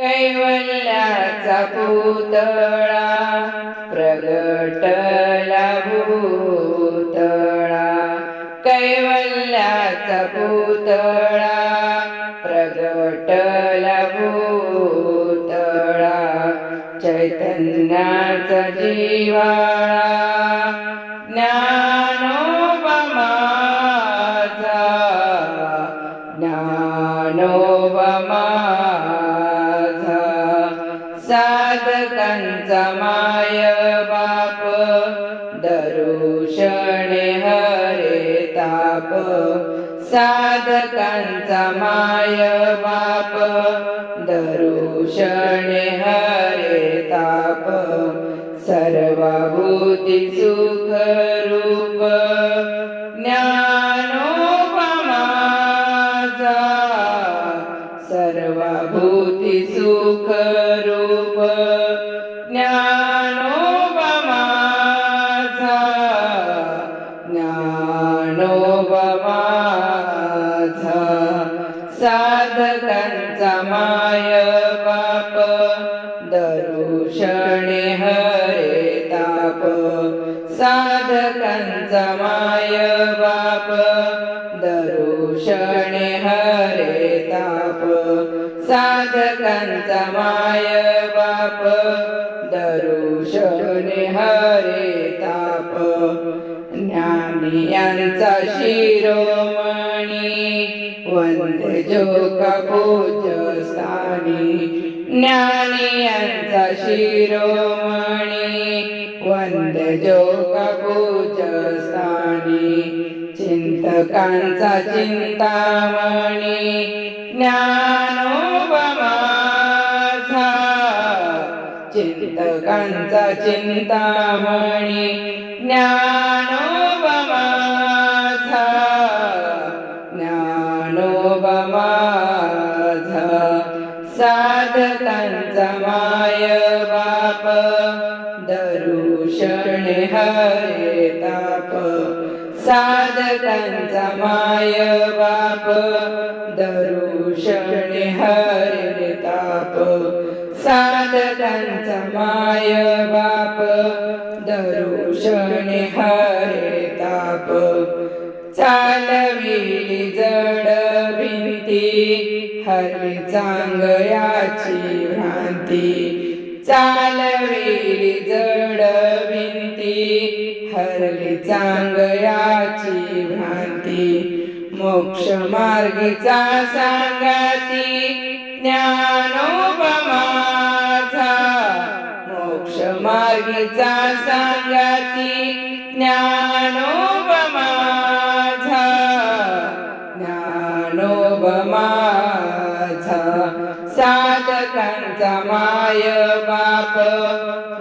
कैवल्याचा पुतळा प्रगटला भूतळा कैवल्याचा पुतळा प्रगटला भूतळा चैतन्याचा जीवाळा ज्ञानोपमाचा. ज्ञानोपमा साधकांचा माय बाप दरुषणे हरे ताप साधकांचा माय बाप दरुषणे हरे ताप सर्वभूती सुख रूप ज्ञानोबा सर्वभूती सुख माझा साधकांचा माय बाप दरुषणे हरे ताप साधकांचा माय बाप दरुषणे हरे ताप साधकांचा माय बाप यांचा शिरोमणी वंद जो का स्थानी ज्ञानी यांचा शिरोमणी वंद जो का स्थानी चिंतकांचा चिंतामणी ज्ञानोपमा चिंतकांचा चिंतामणी ज्ञान ताप दरुषण हरे ताप साधकांचा माय बाप दरुषण हरे ताप साधकांचा माय बाप दरुषण हरे ताप चालविली जड भिंती हरी चांगयाची भ्रांती चालविली जड भिंती हरली चांगयाची भ्रांती. मोक्ष मार्गीचा सांगाती ज्ञानोपमाचा मोक्ष मार्गीचा सांगाती ज्ञानोबा ज्ञानोपमा साधकांचा माय बाप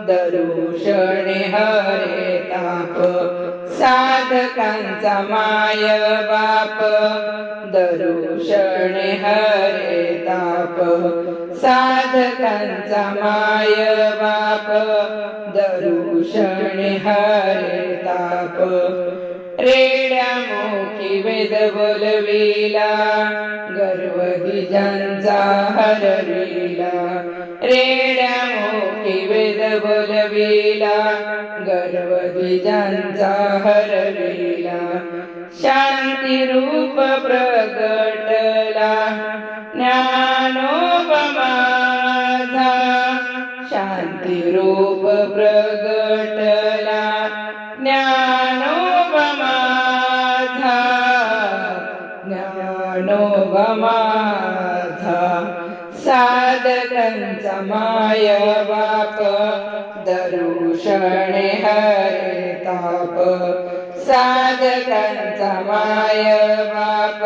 दरुषणे हरे ताप. साधकांचा माय बाप दरुषणे हरे ताप. साधकांचा माय बाप दरुषणे हरे ताप. रे मुखी वेद बोलविला गर्वदिजांचा हरविला रेड्या मोठी वेद बोलविला गर्वदिजांचा हरविला शांती रूप प्रगटला ज्ञानोपमा शांती रूप साधकांचा माय बाप दरुषणे हरे ताप. साधकांचा माय बाप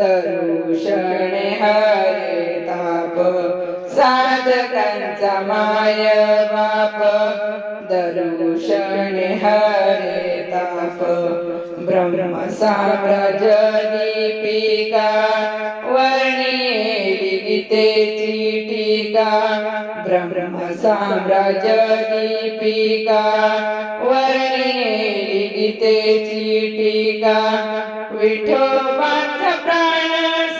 दरुषणे हरे ताप. साधकांचा माय बाप दरुषणे हरे ताप. ब्रह्म साम्राज दीपिका वर्णियेली गीतेची टीका ब्रह्म साम्राज्य दीपिका वर्णिली गीतेची टीका विठोबाच प्राण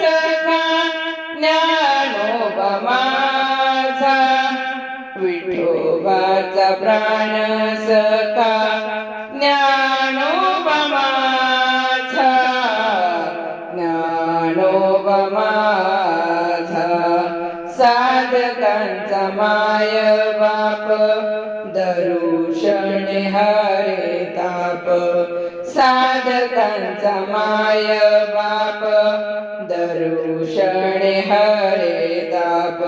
सखा ज्ञानोबा माझा विठोबाचा प्राण सखा ज्ञानोबा माझा साधकांचा माय बाप दरुषण हरे ताप. साधकांचा माय बाप दरुषण हरे ताप.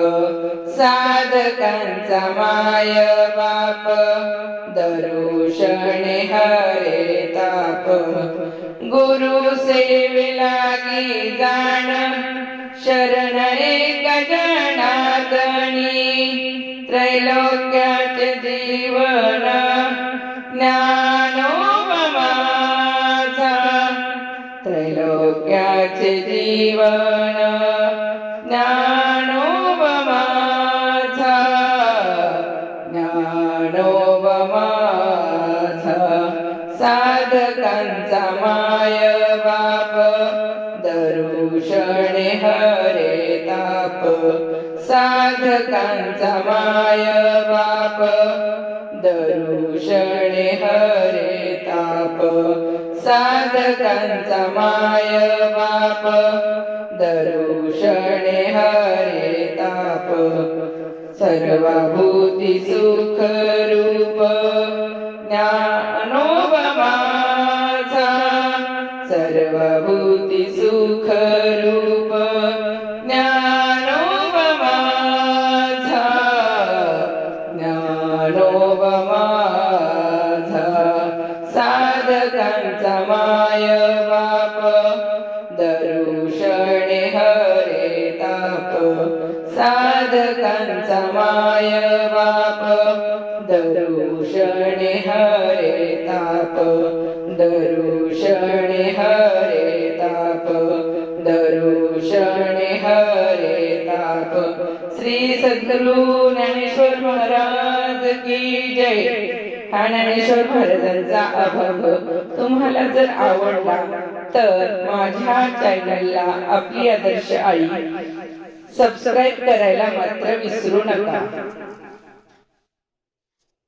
साधकांचा माय बाप दरुषण हरे ताप. गुरु सेवे लागी जाण शरण एक जनादनी त्रैलोक्याचे जीवन ज्ञानोबा त्रैलोक्याचे जीवन. माय बाप दरुषणे हरे ताप. साधकांचा माय बाप दरुषणे हरे ताप. साधकांचा माय बाप दरुषणे हरे ताप. सर्वभूती सुख रूप ज्ञान साधकांचा माय बाप. दरुषणे हरे ताप. साधकांचा माय बाप. दरुषणे हरे ताप. दरुषणे हरे ताप. दरुषणे हरे ताप. श्री सद्गुरु ज्ञानेश्वर महाराज की जय. हा ज्ञानेश्वर महाराजांचा अभंग तुम्हाला जर आवडला तर माझ्या चॅनलला आपली आदर्श आई सबस्क्राईब करायला मात्र विसरू नका.